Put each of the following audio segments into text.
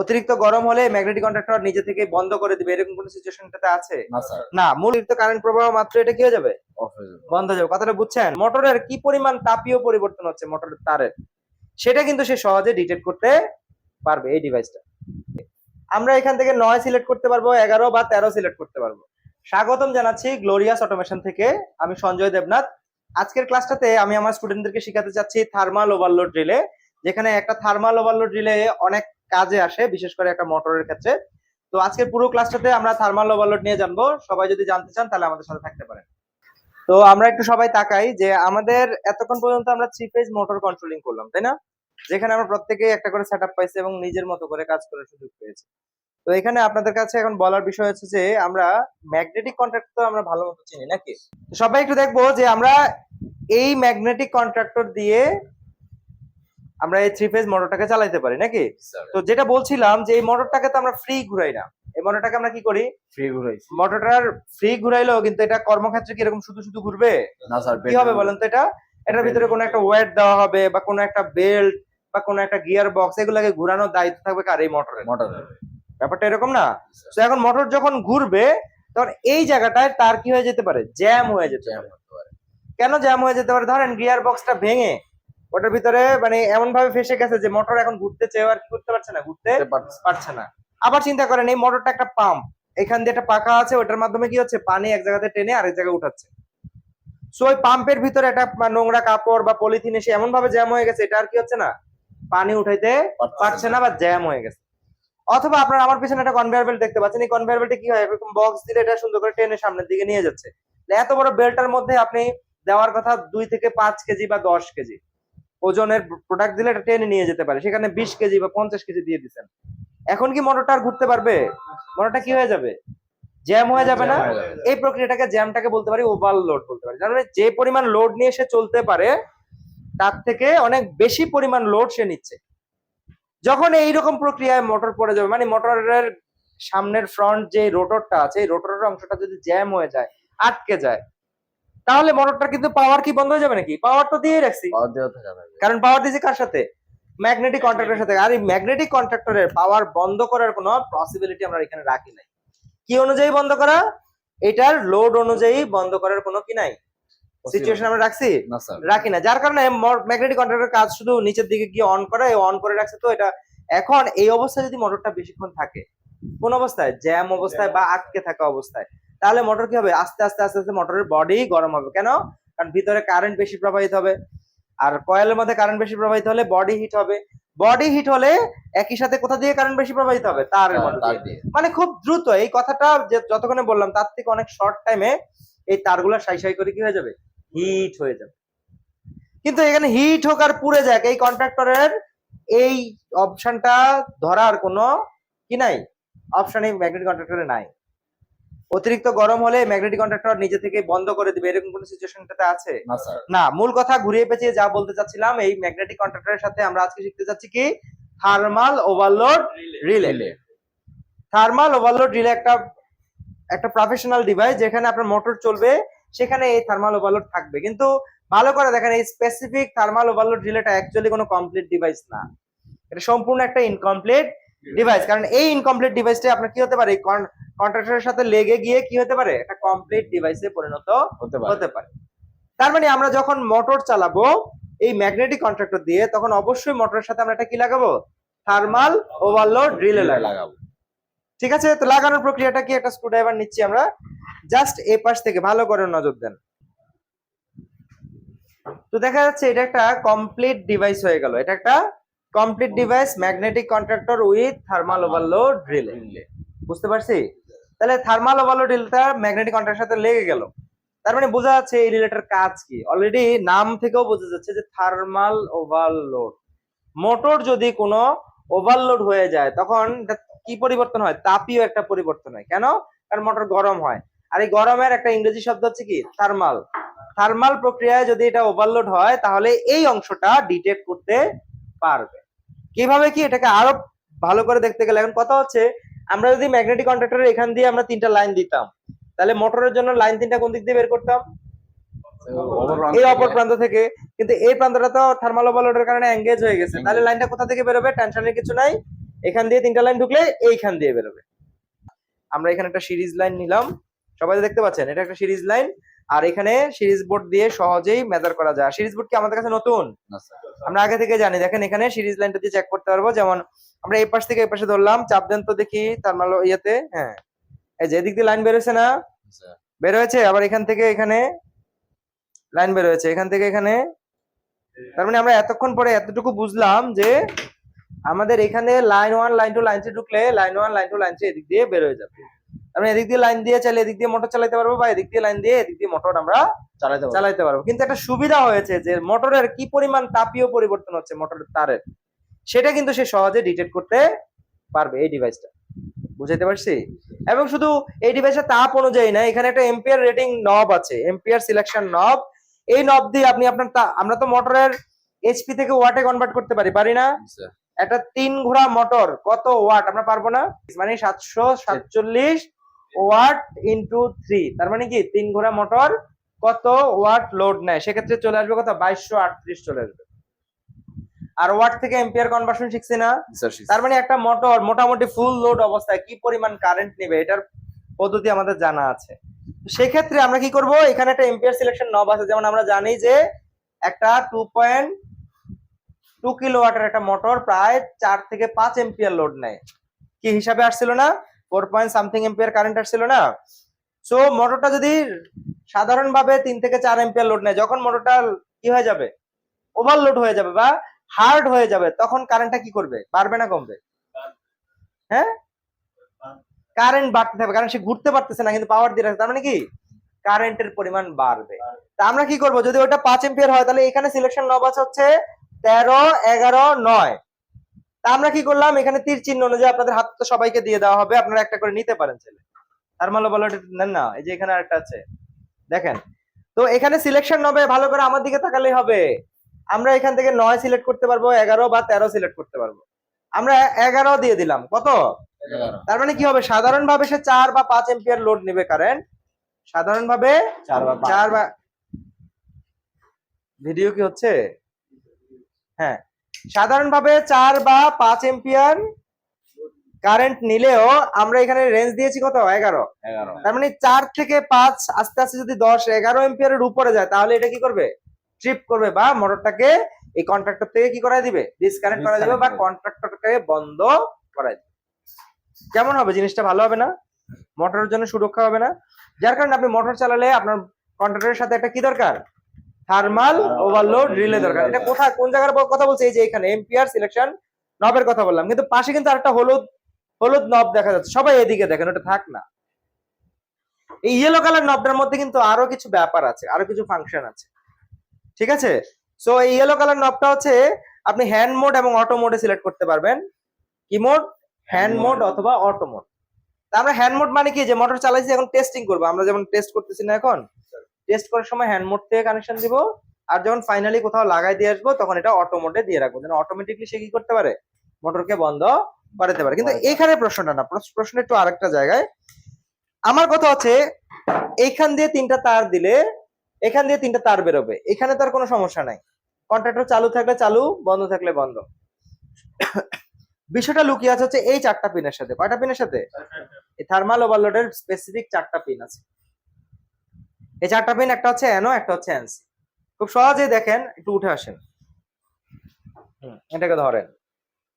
অতিরিক্ত গরম হলে ম্যাগনেটিক কন্ট্রাক্টর নিজে থেকে বন্ধ করে দিবে। এরকম কোনো সিচুয়েশনটাতে আছে? না মূল অতিরিক্ত কারেন্ট প্রবাহ মাত্র এটা কি হয়ে যাবে? অফ হয়ে যাবে। বন্ধ হয়ে যাবে। কথাটা বুঝছেন? মোটরের কি পরিমাণ তাপীয় পরিবর্তন হচ্ছে মোটরের তারের? সেটা কিন্তু সে সহজে ডিটেক্ট করতে পারবে এই ডিভাইসটা আমরা এখান থেকে নয় সিলেক্ট করতে পারব এগারো বা তেরো সিলেক্ট করতে পারব। স্বাগতম জানাচ্ছি গ্লোরিয়াস অটোমেশন থেকে। আমি সঞ্জয় দেবনাথ। আজকের ক্লাসটাতে আমি আমার স্টুডেন্টদেরকে শেখাতে চাচ্ছি থার্মাল ওভারলোড রিলে যেখানে একটা থার্মাল ওভারলোড রিলে অনেক কাজে আসে, বিশেষ করে একটা মোটরের ক্ষেত্রে। তো আজকের পুরো ক্লাসটাতে আমরা থার্মাল ওভারলোড নিয়ে জানব। সবাই যদি জানতে চান, তাহলে আমাদের সাথে থাকতে পারেন। তো আমরা একটু সবাই তাকাই যে আমাদের এতক্ষণ পর্যন্ত আমরা থ্রি ফেজ মোটর কন্ট্রোলিং করলাম, তাই না? যেখানে আমরা প্রত্যেকেই একটা করে সেট পাইছি এবং নিজের মতো করে কাজ করার সুযোগ পেয়েছি। তো এখানে আপনাদের কাছে এখন বলার বিষয় হচ্ছে যে, আমরা ম্যাগনেটিক কন্ট্রাক্ট তো আমরা ভালো মতো চিনি নাকি? সবাই একটু দেখব যে আমরা এই ম্যাগনেটিক কন্ট্রাক্টর দিয়ে আমরা এই থ্রি ফেজ মোটরটাকে চালাইতে পারি নাকি? তো যেটা বলছিলাম যে এই মোটরটাকে তো আমরা ফ্রি ঘুরাই না। এই মোটরটাকে আমরা কি করি? ফ্রি ঘুরাই। মোটরটার ফ্রি ঘুরাইলেও কিন্তু এটা কর্মক্ষেত্রে কি এরকম শুধু শুধু ঘুরবে? না স্যার কি হবে বলেন তো এটা? এটার ভিতরে কোনো একটা ওয়েট দেওয়া হবে বা কোনো একটা বেল্ট বা কোনো একটা গিয়ার বক্স এগুলাকে ঘুরানোর দায়িত্ব থাকবে কার? এই মোটরের মোটর ব্যাপারটা এরকম না? তো এখন মোটর যখন ঘুরবে তখন এই জায়গাটায় তার কি হয়ে যেতে পারে? জ্যাম হয়ে যেতে পারে। কেন জ্যাম হয়ে যেতে পারে? ধরেন গিয়ার বক্সটা ভেঙে ওটার ভিতরে মানে এমন ভাবে ফেসে গেছে যে মোটর এখন ঘুরতে চেয়ে আর কি করতে পারছে না? ঘুরতে পারছে। না। আবার চিন্তা করেন এই মোটরটা একটা পাম্প। এখান দিয়ে একটা পাকা আছে ওটার মাধ্যমে কি হচ্ছে? পানি এক জায়গাতে টেনে আরেক জায়গায় উঠাচ্ছে। সো ওই পাম্পের ভিতরে একটা নোংরা কাপড় বা পলিথিন এসে এমন ভাবে জ্যাম হয়ে গেছে এটা আর কি হচ্ছে না? পানি উঠাইতে পারছে না। বা জ্যাম হয়ে গেছে। অথবা আপনার আমার পিছনে একটা কনভেয়ার বেল্ট দেখতে পাচ্ছেন। এই কনভেয়ার বেল্টে কি হয়? এরকম বক্স দিলে এটা সুন্দর করে টেনে সামনের দিকে নিয়ে যাচ্ছে। তো এত বড় বেল্টার মধ্যে আপনি দেওয়ার কথা দুই থেকে পাঁচ কেজি বা দশ কেজি। ওজনের প্রোডাক্ট দিলে এটা টেনে নিয়ে যেতে পারে। সেখানে বিশ কেজি বা পঞ্চাশ কেজি দিয়ে দিচ্ছেন এখন কি মোটরটা আর ঘুরতে পারবে? মোটরটা কি হয়ে যাবে? জ্যাম হয়ে যাবে না। এই প্রক্রিয়াটাকে জ্যামটাকে বলতে পারি ওভারলোড বলতে পারি। তার মানে যে পরিমাণ লোড নিয়ে সে চলতে পারে তার থেকে অনেক বেশি পরিমাণ লোড সে নিচ্ছে। যখন এইরকম প্রক্রিয়ায় মোটর পড়ে যাবে মানে মোটরের সামনের ফ্রন্ট যে রোটরটা আছে এই রোটরের অংশটা যদি জ্যাম হয়ে যায় আটকে যায় তাহলে মোটরটা কিন্তু পাওয়ার কি বন্ধ হয়ে যাবে নাকি? পাওয়ার তো দিয়ে রাখছি। কারণ পাওয়ার দিয়েছি কার সাথে? ম্যাগনেটিক কন্ট্রাক্টরের সাথে। আর এই ম্যাগনেটিক কন্ট্রাক্টরের পাওয়ার বন্ধ করার কোনো পসিবিলিটি আমরা এখানে রাখি নাই। কি অনুযায়ী বন্ধ করা? এটার লোড অনুযায়ী বন্ধ করার কোনো কি নাই? সিচুয়েশন আমরা রাখছি? রাখি না। যার কারণে ম্যাগনেটিক কন্ট্রাক্টরের কাজ শুধু নিচের দিকে গিয়ে অন করা অন করে রাখছে তো এটা। এখন এই অবস্থায় যদি মোটরটা বেশিক্ষণ থাকে কোন অবস্থায়? জ্যাম অবস্থায় বা আটকে থাকা অবস্থায়। তাহলে মোটর কি হবে? আস্তে আস্তে আস্তে আস্তে মোটরের বডি গরম হবে। কেন? কারণ ভিতরে কারেন্ট বেশি প্রবাহিত হবে। আর কয়েলের মধ্যে কারেন্ট বেশি প্রবাহিত হলে বডি হিট হবে। বডি হিট হলে একই সাথে কোথা দিয়ে কারেন্ট বেশি প্রবাহিত হবে? তার। দিয়ে। মানে খুব দ্রুত এই কথাটা যে যতক্ষণে বললাম তার থেকে অনেক শর্ট টাইমে এই তারগুলো সাই সাই করে কি হয়ে যাবে? হিট হয়ে যাবে। কিন্তু এখানে হিট হোক আর পুড়ে যাক এই কন্ট্রাক্টরের এই অপশনটা ধরার কোনো কি নাই? অপশন এই ম্যাগনেটিক কন্ট্রাক্টরে নাই। অতিরিক্ত গরম হলে ম্যাগনেটিক কন্ট্রাক্টর নিজে থেকে বন্ধ করে দিবে। এরকম কোনো সিচুয়েশনটাতে আছে? না মূল কথা ঘুরিয়ে পেঁচিয়ে যা বলতে চাচ্ছিলাম এই ম্যাগনেটিক কন্ট্রাক্টরের সাথে আমরা আজকে শিখতে যাচ্ছি কি? Thermal overload relay thermal overload relay একটা একটা প্রফেশনাল ডিভাইস যেখানে আপনার মোটর চলবে সেখানে এই থার্মাল ওভারলোড থাকবে। কিন্তু ভালো করে দেখেন এই স্পেসিফিক থার্মাল ওভারলোড রিলেটা অ্যাকচুয়ালি কোনো কমপ্লিট ডিভাইস না। এটা সম্পূর্ণ একটা ইনকমপ্লিট ডিভাইস কারণ এই ইনকমপ্লিট ডিভাইসটা আপনার কি হতে পারে? কন্ট্রাক্টরের সাথে লেগে গিয়ে কি হতে পারে? একটা কমপ্লিট ডিভাইসে পরিণত হতে পারে। হতে পারে। তার মানে আমরা যখন মোটর চালাবো এই ম্যাগনেটিক কন্ট্রাক্টর দিয়ে তখন অবশ্যই মোটরের সাথে আমরা এটা কি লাগাবো? থার্মাল ওভারলোড রিলে লাগাবো। লাগাবো। ঠিক আছে? তো লাগানোর প্রক্রিয়াটা কি? একটা স্ক্রুড্রাইভার নিচ্ছি আমরা। জাস্ট এই পাশ থেকে ভালো করে নজর দেন। তো দেখা যাচ্ছে এটা একটা কমপ্লিট ডিভাইস হয়ে গেল। এটা একটা complete device magnetic contactor with thermal overload drill relay বুঝতে পারছি? তাহলে থার্মাল ওভারলোড রিলেটা ম্যাগনেটিক কন্ট্রাক্টের সাথে লেগে গেল। তার মানে বোঝা যাচ্ছে এই রিলেটার কাজ কি? অলরেডি নাম থেকেও বোঝা যাচ্ছে যে থার্মাল ওভারলোড মোটর যদি কোনো ওভারলোড হয়ে যায় তখন কি পরিবর্তন হয়? তাপীয় একটা পরিবর্তন হয়। কেন? কারণ মোটর গরম হয়। আর এই গরমের একটা ইংরেজি শব্দ হচ্ছে কি? থার্মাল থার্মাল প্রক্রিয়ায় যদি এটা ওভারলোড হয় তাহলে এই অংশটা ডিটেক্ট করতে পারবে। কীভাবে কি এটাকে আরও ভালো করে দেখতে গেলে? এখন কথা হচ্ছে, আমরা যদি ম্যাগনেটিক কন্ট্রাক্টরের এখান দিয়ে আমরা তিনটা লাইন দিতাম, তাহলে মোটরের জন্য লাইন তিনটা কোন দিক দিয়ে বের করতাম? এই অপর প্রান্ত থেকে। কিন্তু এই প্রান্তটা তো থার্মাল ওভারলোডের কারণে এঙ্গেজ হয়ে গেছে। তাহলে লাইনটা কোথা থেকে বেরোবে? টেনশনের কিছু নাই। এখান দিয়ে তিনটা লাইন ঢুকলে এইখান দিয়ে বেরোবে। আমরা এখানে একটা সিরিজ লাইন নিলাম। সবাই দেখতে পাচ্ছেন? এটা একটা সিরিজ লাইন আর এখানে সিরিজ বোর্ড দিয়ে সহজেই মেজার করা যায়। সিরিজ বোর্ড কি আমাদের কাছে নতুন? আমরা আগে থেকে জানি। দেখেন এখানে সিরিজ লাইনটা দিয়ে চেক করতে পারব। যেমন আমরা এই পাশ থেকে এই পাশে ধরলাম চাপ দেন তো দেখি তার মানে ইয়েতে হ্যাঁ। এই যে এদিক দিয়ে লাইন বেরোছে না? বের হয়েছে আবার এখান থেকে এখানে লাইন বের হয়েছে এখান থেকে এখানে? তার মানে আমরা এতক্ষণ পরে এতটুকু বুঝলাম যে আমাদের এখানে line one line two line three ঢুকলে line one line two line three এদিক দিয়ে বের হয়ে যাবে। আমরা এদিক দিয়ে লাইন দিয়ে চাইলে এদিক দিয়ে মোটর চালাতে পারব বা এদিক দিয়ে লাইন দিয়ে এদিক দিয়ে মোটর আমরা চালাইতে পারব। চালাতে পারব। কিন্তু একটা সুবিধা হয়েছে যে মোটরের কি পরিমাণ তাপীয় পরিবর্তন হচ্ছে মোটরের তারের সেটা কিন্তু সে সহজে ডিটেক্ট করতে পারবে এই ডিভাইসটা বুঝাইতে পারছি? এবং শুধু এই ডিভাইসের তাপ অনুযায়ী না এখানে একটা এম্পিয়ার রেটিং নব আছে এম্পিয়ার সিলেকশন নব এই নব দিয়ে আপনি আপনার আমরা তো মোটরের এইচপি থেকে ওয়াটে কনভার্ট করতে পারি পারি না? একটা তিন ঘোড়া মোটর কত ওয়াট আমরা পারব না? মানে সাতশো সাতচল্লিশ ওয়াট ইন্টু থ্রি তার মানে কি? তিন ঘোড়া মোটর কত ওয়াট লোড নেয়? সেক্ষেত্রে চলে আসবে কত? বাইশশো আটত্রিশ চলে আসবে। আর ওয়াট থেকে এম্পিয়ার কনভার্সন শিখছি না। তার মানে একটা মোটর মোটামুটি ফুল লোড অবস্থায় কি পরিমাণ কারেন্ট নেবে? এটার পদ্ধতি আমাদের জানা আছে। সেক্ষেত্রে আমরা কি করব? এখানে একটা এম্পিয়ার সিলেকশন নব আছে। যেমন আমরা জানি যে একটা টু পয়েন্ট টু কিলো ওয়াটের একটা মোটর প্রায় চার থেকে পাঁচ এম্পিয়ার লোড নেয়। কি হিসাবে আসছিল না? Four point something ampere current আসছিল না? সো মোটরটা যদি সাধারণভাবে তিন থেকে চার এম্পিয়ার লোড নেয়, যখন মোটরটা কি হয়ে যাবে? ওভারলোড হয়ে যাবে বা হার্ড হয়ে যাবে, তখন কারেন্টটা কি করবে? বাড়বে না কমবে? হ্যাঁ? কারেন্ট বাড়তে থাকবে, কারণ সে ঘুরতে পারতেছে না, কিন্তু পাওয়ার দিয়ে রাখছে, তার মানে কি? কারেন্টের পরিমাণ বাড়বে। তা আমরা কি করব? যদি ওটা পাঁচ এম্পিয়ার হয়, তাহলে এখানে সিলেকশন নব আছে হচ্ছে তেরো, এগারো, নয়। তা আমরা কি করলাম? এখানে তীর চিহ্ন অনুযায়ী আপনাদের হাত তো সবাইকে দিয়ে দেওয়া হবে। আপনারা একটা করে নিতে পারেন ছেলে। তার মানে বলো নেন না এই যে এখানে আরেকটা আছে। দেখেন। তো এখানে সিলেকশন হবে ভালো করে আমার দিকে তাকালেই হবে। আমরা এখান থেকে নয় সিলেক্ট করতে পারব এগারো বা তেরো সিলেক্ট করতে পারব। আমরা এগারো দিয়ে দিলাম। কত? তার মানে কি হবে? সাধারণ ভাবে সে চার বা পাঁচ এম্পিয়ার লোড নেবে কারেন্ট সাধারণ ভাবে চার বা পাঁচ। চার বা ভিডিও কি হচ্ছে? হ্যাঁ। সাধারণ ভাবে চার বা পাঁচ এম্পিয়ার কারেন্ট নিলেও আমরা এখানে রেঞ্জ দিয়েছি কত? এগারো। তার মানে চার থেকে পাঁচ আস্তে আস্তে যদি দশ এগারো এম্পিয়ারের উপরে যায় তাহলে এটা কি করবে? ট্রিপ করবে বা মোটরটাকে এই কন্ট্রাক্টর থেকে কি করাই দিবে? ডিসকানেক্ট করা দিবে বা। কন্ট্রাক্টরকে বন্ধ করাই দিবে। কেমন হবে? জিনিসটা ভালো হবে না? মোটরের জন্য সুরক্ষা হবে না? যার কারণে আপনি মোটর চালালে আপনার কন্ট্রাক্টরের সাথে একটা কি দরকার? থার্মাল ওভারলোড রিলে দরকার। এটা কোথায় কোন জায়গার কথা বলছে? এই যে এখানে এম্পিয়ার সিলেকশন নবের কথা বললাম। কিন্তু পাশে কিন্তু আরেকটা হলুদ হলুদ নব দেখা যাচ্ছে। সবাই এদিকে দেখেন ওটা থাক না। এই ইয়েলো কালার নবটার মধ্যে কিন্তু আরও কিছু ব্যাপার আছে আরও কিছু ফাংশন আছে। ঠিক আছে? সো এই ইয়েলো কালার নবটা হচ্ছে আপনি হ্যান্ড মোড এবং অটো মোডে সিলেক্ট করতে পারবেন। কি মোড হ্যান্ড মোড অথবা অটো মোড তা আমরা হ্যান্ড মোড মানে কি? যে মোটর চালাইছি এখন টেস্টিং করব। আমরা যেমন টেস্ট করতেছি না এখন টেস্ট করার সময় হ্যান্ড মোড থেকে কানেকশন দিব। আর যখন ফাইনালি কোথাও লাগাই দিয়ে আসব তখন এটা অটো মোডে দিয়ে রাখব। যেন অটোমেটিকলি সে কি করতে পারে? মোটরকে বন্ধ করাতে পারে। কিন্তু এখানে প্রশ্নটা না প্রশ্ন- একটু আরেকটা জায়গায়। আমার কথা হচ্ছে এইখান দিয়ে তিনটা তার দিলে এখান দিয়ে তিনটা তার বেরোবে। এখানে তার কোনো সমস্যা নাই। কন্ট্রাক্টর চালু থাকলে চালু বন্ধ থাকলে বন্ধ। বিষয়টা লুকিয়ে আছে হচ্ছে এই চারটা পিনের সাথে। কয়টা পিনের সাথে? এই থার্মাল ওভারলোডের স্পেসিফিক চারটা পিন আছে। এই চারটা পিন একটা হচ্ছে এনো একটা হচ্ছে এনসি খুব সহজেই দেখেন একটু উঠে আসেন। এটাকে ধরেন।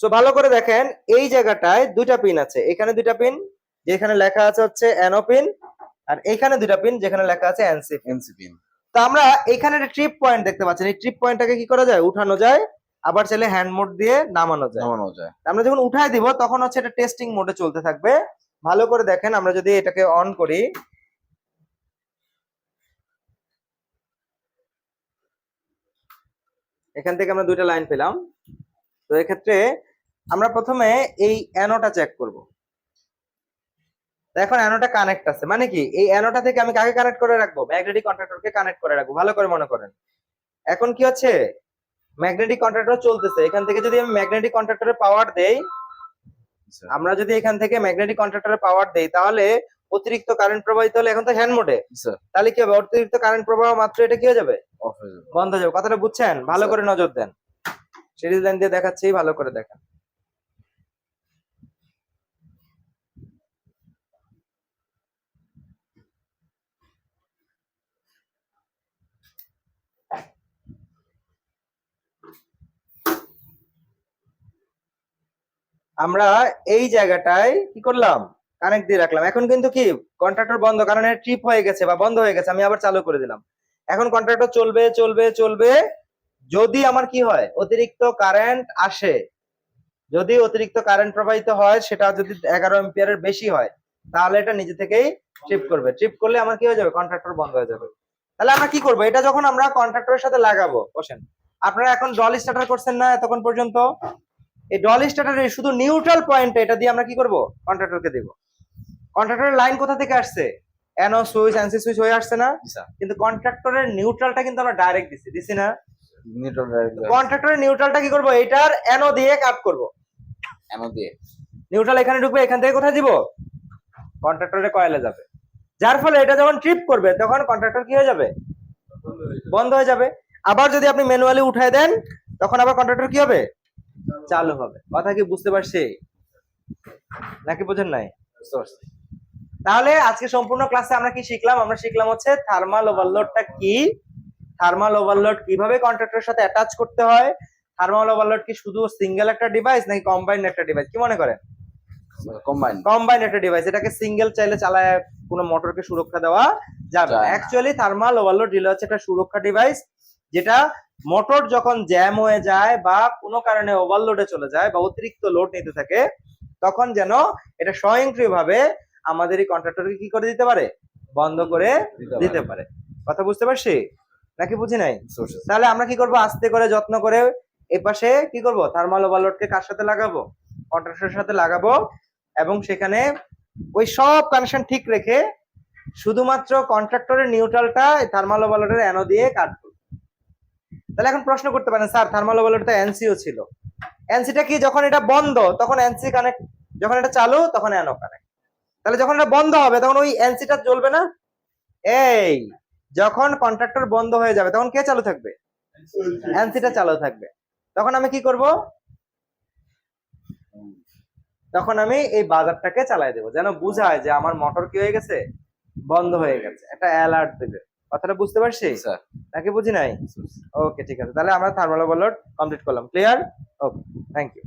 সো ভালো করে দেখেন এই জায়গাটায় দুইটা পিন আছে। এখানে দুইটা পিন যেখানে লেখা আছে হচ্ছে এনো পিন আর এখানে দুইটা পিন যেখানে লেখা আছে এনসি এনসি পিন তো আমরা এখানে একটা ট্রিপ পয়েন্ট দেখতে পাচ্ছেন এই ট্রিপ পয়েন্টটাকে কি করা যায়? উঠানো যায় আবার চাইলে হ্যান্ড মোড দিয়ে নামানো যায়। নামানো যায়। আমরা যখন উঠায় দিব তখন হচ্ছে এটা টেস্টিং মোডে চলতে থাকবে। ভালো করে দেখেন আমরা যদি এটাকে অন করি এখান থেকে আমরা দুইটা লাইন পেলাম। তো এক্ষেত্রে আমরা প্রথমে এই অ্যানোটা চেক করব। এখন অ্যানোটা কানেক্ট আছে। মানে কি? এই অ্যানোটা থেকে আমি কাকে কানেক্ট করে রাখব? ম্যাগনেটিক কন্ট্রাক্টরকে কানেক্ট করে রাখব। ভালো করে মনে করেন। এখন কি হচ্ছে? ম্যাগনেটিক কন্ট্রাক্টর চলতেছে। এখান থেকে যদি আমি ম্যাগনেটিক কন্ট্রাক্টরের পাওয়ার দেই আমরা যদি এখান থেকে ম্যাগনেটিক কন্ট্রাক্টরের পাওয়ার দেই তাহলে অতিরিক্ত কারেন্ট প্রবাহিত হলে এখন তো হ্যান্ড মোডে তাহলে কি হবে? অতিরিক্ত কারেন্ট প্রবাহ মাত্র এটা কি হয়ে যাবে? বন্ধ হয়ে যাবে। কথাটা বুঝছেন? ভালো করে নজর দেন। সিরিজ লাইন দিয়ে দেখাচ্ছি ভালো করে দেখেন। আমরা এই জায়গাটায় কি করলাম? কানেক্ট দিয়ে রাখলাম। এখন কিন্তু কি কন্ট্রাক্টর বন্ধ, কারণ ট্রিপ হয়ে গেছে বা বন্ধ হয়ে গেছে, আমি আবার চালু করে দিলাম। এখন কন্ট্রাক্টর চলবে চলবে চলবে, যদি আমার কি হয়, অতিরিক্ত কারেন্ট আসে, যদি অতিরিক্ত কারেন্ট প্রবাহিত হয়, সেটা যদি এগারো এম্পিয়ারের বেশি হয়, তাহলে এটা নিজে থেকেই ট্রিপ করবে। ট্রিপ করলে আমার কি হয়ে যাবে? কন্ট্রাক্টর বন্ধ হয়ে যাবে। তাহলে আমরা কি করব? এটা যখন আমরা কন্ট্রাক্টরের সাথে লাগাবো, বসেন, আপনারা এখন ডল স্টার্টার করছেন না এতক্ষণ পর্যন্ত? এই ডল স্টার্টারের শুধু নিউট্রাল পয়েন্ট এটা দিয়ে আমরা কি করব? কন্ট্রাক্টরকে দিব। কন্ট্রাক্টরের লাইন কোথা থেকে আসছে? এনও সুইচ এনসি সুইচ হয়ে আসছে না? কিন্তু কন্ট্রাক্টরের নিউট্রালটা কিন্তু আমরা ডাইরেক্ট দিছি দিছি না? কন্ট্রাক্টরের নিউট্রালটা কি করব? এটার এনও দিয়ে কাট করব। এমন দিয়ে। নিউট্রাল এখানে ঢুকবে এখান থেকে কোথায় দিব? কন্ট্রাক্টরের কয়েলে যাবে। যার ফলে এটা যখন ট্রিপ করবে তখন কন্ট্রাক্টর কি হয়ে যাবে? বন্ধ হয়ে যাবে। আবার যদি আপনি ম্যানুয়ালি উঠায় দেন তখন আবার কন্ট্রাক্টর কি হবে? চালু হবে। কথা কি বুঝতে পারছি? নাকি বোঝেন নাই? তাহলে আজকে সম্পূর্ণ ক্লাসে আমরা কি শিখলাম? আমরা শিখলাম হচ্ছে থার্মাল ওভারলোডটা কি? থার্মাল ওভারলোড কীভাবে কন্ট্রাক্টরের সাথে অ্যাটাচ করতে হয়? থার্মাল ওভারলোড কি শুধু সিঙ্গেল একটা ডিভাইস নাকি কম্বাইন্ড একটা ডিভাইস কি মনে করেন কম্বাইন কম্বাইন্ড একটা ডিভাইস এটাকে সিঙ্গেল চাইলে চালায় কোনো মোটরকে সুরক্ষা দেওয়া যাবে না। অ্যাকচুয়ালি থার্মাল ওভারলোড রিলে হচ্ছে একটা সুরক্ষা ডিভাইস যেটা মোটর যখন জ্যাম হয়ে যায় বা কোনো কারণে ওভারলোডে চলে যায় বা অতিরিক্ত লোড নিতে থাকে তখন যেন এটা স্বয়ংক্রিয়ভাবে আমাদের এই কন্ট্রাক্টরকে কি করে দিতে পারে? বন্ধ করে দিতে পারে। কথা বুঝতে পারছি? নাকি বুঝি নাই? তাহলে আমরা কি করব? আস্তে করে যত্ন করে এই পাশে কি করব? থার্মাল ওভারলোডকে কার সাথে লাগাবো? কন্ট্রাক্টরের সাথে লাগাবো এবং সেখানে ওই সব কানেকশন ঠিক রেখে শুধুমাত্র কন্ট্রাক্টরের নিউট্রালটা থার্মাল ওভারলোডের অ্যানো দিয়ে কাটবো তাহলে এখন প্রশ্ন করতে পারেন স্যার থার্মাল ওভারলোড তো এনসিও ছিল। এনসিটা কি? যখন এটা বন্ধ তখন এনসি কানেক্ট যখন এটা চালু তখন অ্যানো কানেক্ট তাহলে যখন এটা বন্ধ হবে তখন ওই এনসিটা জ্বলবে না? এই যখন কন্ট্রাক্টর বন্ধ হয়ে যাবে তখন কে চালু থাকবে? এনসিটা চালু থাকবে। তখন আমি কি করব? তখন আমি এই বাজারটাকে চালাই দেবো। যেন বুঝায় যে আমার মোটর কি হয়ে গেছে? বন্ধ হয়ে গেছে। একটা অ্যালার্ট দেবে। কথাটা বুঝতে পারছি? স্যার নাকি বুঝি নাই? ওকে ঠিক আছে। তাহলে আমরা থার্মাল ওভারলোড কমপ্লিট করলাম। Clear okay thank you